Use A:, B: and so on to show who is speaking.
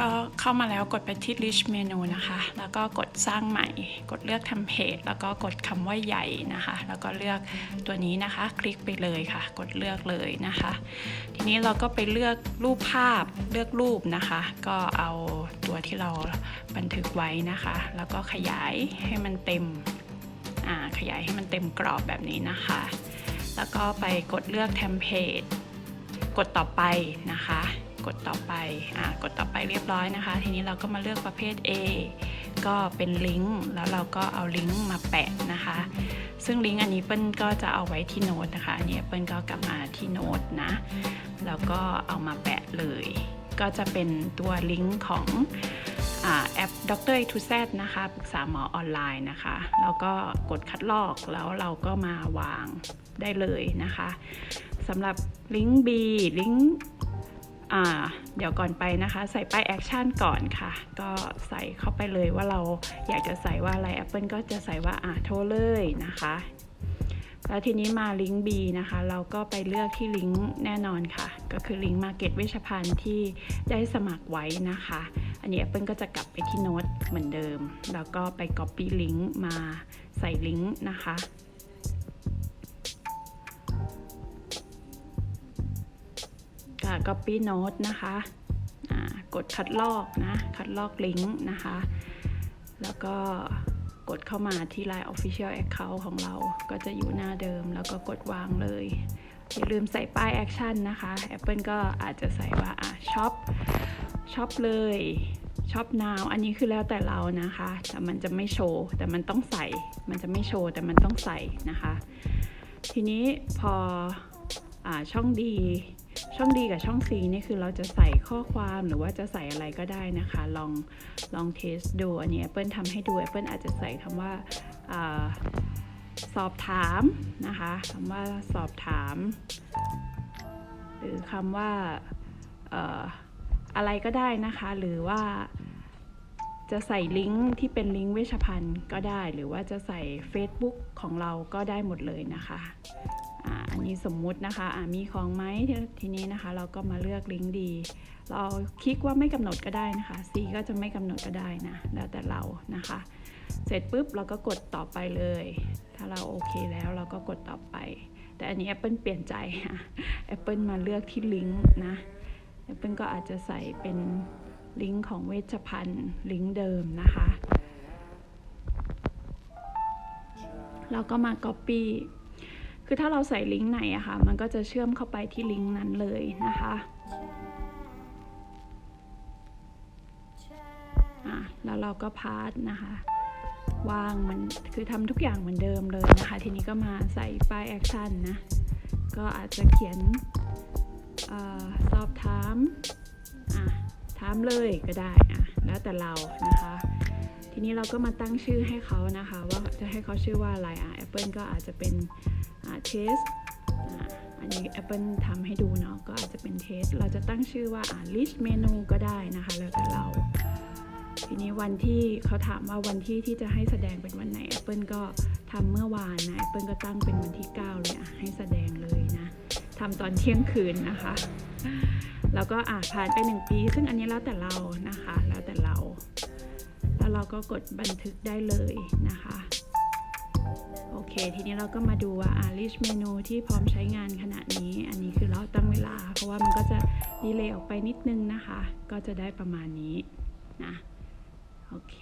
A: ก็เข้ามาแล้วกดไปที่ list menu นะคะ แล้วก็กดสร้างใหม่ กดเลือกทำเพจ แล้วก็กดคำว่าใหญ่นะคะ แล้วก็เลือกตัวนี้นะคะ คลิกไปเลยค่ะ กดเลือกเลยนะคะ ทีนี้เราก็ไปเลือกรูปภาพ เลือกรูปนะคะ ก็เอาตัวที่เราบันทึกไว้นะคะ แล้วก็ขยายให้มันเต็ม ขยายให้มันเต็มกรอบแบบนี้นะคะ แล้วก็ไปกดเลือกเทมเพลต กดต่อไปนะคะ กดต่อไปอ่ากดต่อไปเรียบร้อยนะคะ ทีนี้เราก็มาเลือกประเภท A ก็เป็นลิงก์แล้วเราก็เอาลิงก์มาแปะนะคะ ซึ่งลิงก์อันนี้เปิ้ลก็จะเอาไว้ที่โน้ตนะคะอันนี้เปิ้ลก็กลับมาที่โน้ตนะแล้วก็เอามาแปะเลย ก็จะเป็นตัวลิงก์ของอแอปดร A to Z นะคะปรึกษาหมอออนไลน์นะคะ แล้วก็กดคัดลอกแล้วเราก็มาวางได้เลยนะคะสำหรับลิงก์ B ลิงก์ เดี๋ยวก่อนไปนะคะ ใส่ป้ายแอคชั่นก่อนค่ะ ก็ใส่เข้าไปเลยว่าเราอยากจะใส่ว่าอะไร Apple ก็จะใส่ว่าอ่าโทรเลยนะคะ แล้วทีนี้มาลิงก์ B นะคะ เราก็ไปเลือกที่ลิงก์แน่นอนค่ะ ก็คือลิงก์ Market เวชภัณฑ์ที่ได้สมัครไว้นะคะ อันนี้ Apple ก็จะกลับไปที่โน้ตเหมือนเดิม แล้วก็ไป Copy ลิงก์มาใส่ลิงก์นะคะ Copy Note นะคะกดคัดลอกนะ คัดลอกลิงก์นะคะ แล้วก็กดเข้ามาที่ Line Official Account ของเรา ก็จะอยู่หน้าเดิม แล้วก็กดวางเลย อย่าลืมใส่ป้ายแอคชั่นนะคะ Apple ก็อาจจะใส่ว่าอะช็อปช็อปเลยช็อปนาวอันนี้คือแล้วแต่เรานะคะ แต่มันจะไม่โชว์ แต่มันต้องใส่ มันจะไม่โชว์ แต่มันต้องใส่นะคะ ทีนี้พออช่องดี ช่องดีกับช่อง C นี่คือเราจะใส่ข้อความหรือว่าจะใส่อะไรก็ได้นะคะ ลองลองเทสดูอันนี้ Apple ทำให้ดู Apple อาจจะใส่คำว่าอาสอบถามนะคะคำว่าสอบถาม หรือคำว่าเอ่ออะไรก็ได้นะคะ หรือว่าจะใส่ลิงก์ที่เป็นลิงก์เวชภัณฑ์ก็ได้ หรือว่าจะใส่ Facebook ของเราก็ได้หมดเลยนะคะ อันนี้สมมุตินะคะมีของไหมทีนี้นะคะ เราก็มาเลือกลิงก์ดี เราคลิกว่าไม่กำหนดก็ได้นะคะ C ก็จะไม่กำหนดก็ได้นะ แล้วแต่เรานะคะ เสร็จปุ๊บเราก็กดต่อไปเลย ถ้าเราโอเคแล้วเราก็กดต่อไป แต่อันนี้ Apple เปลี่ยนใจ Apple มาเลือกที่ลิงก์นะ Apple ก็อาจจะใส่เป็นลิงก์ของเวชภัณฑ์ลิงก์เดิมนะคะแล้วก็มา Copy คือถ้าเราใส่ลิงก์ไหนอะค่ะ มันก็จะเชื่อมเข้าไปที่ลิงก์นั้นเลยนะคะอะแล้วเราก็พาสนะคะวางมันคือทำทุกอย่างเหมือนเดิมเลยนะคะ ทีนี้ก็มาใส่ป้ายแอคชั่นนะ ก็อาจจะเขียนอสอบถามอะถามเลยก็ได้อะแล้วแต่เรานะคะ ทีนี้เราก็มาตั้งชื่อให้เขานะคะ ว่าจะให้เขาชื่อว่าอะไรอะ Apple ก็อาจจะเป็น เทสอะอันนี้ Apple ทำให้ดูเนาะก็อาจจะเป็นเทส เราจะตั้งชื่อว่าอ่า list menu ก็ได้นะคะ แล้วแต่เรา ทีนี้วันที่เขาถามว่าวันที่ที่จะให้แสดงเป็นวันไหน Apple ก็ทำเมื่อวานนะ Apple ก็ตั้งเป็นวันที่ 9 เลยอะให้แสดงเลยนะทำตอนเที่ยงคืนนะคะ แล้วก็อะผ่านไป 1 ปี ซึ่งอันนี้แล้วแต่เรานะคะ แล้วแต่เรา แล้วเราก็กดบันทึกได้เลยนะคะ ทีนี้เราก็มาดูว่าอา list menu ที่พร้อมใช้งานขณะนี้ อันนี้คือเราตั้งเวลา เพราะว่ามันก็จะดีเลย์ออกไปนิดนึงนะคะ ก็จะได้ประมาณนี้นะ โอเค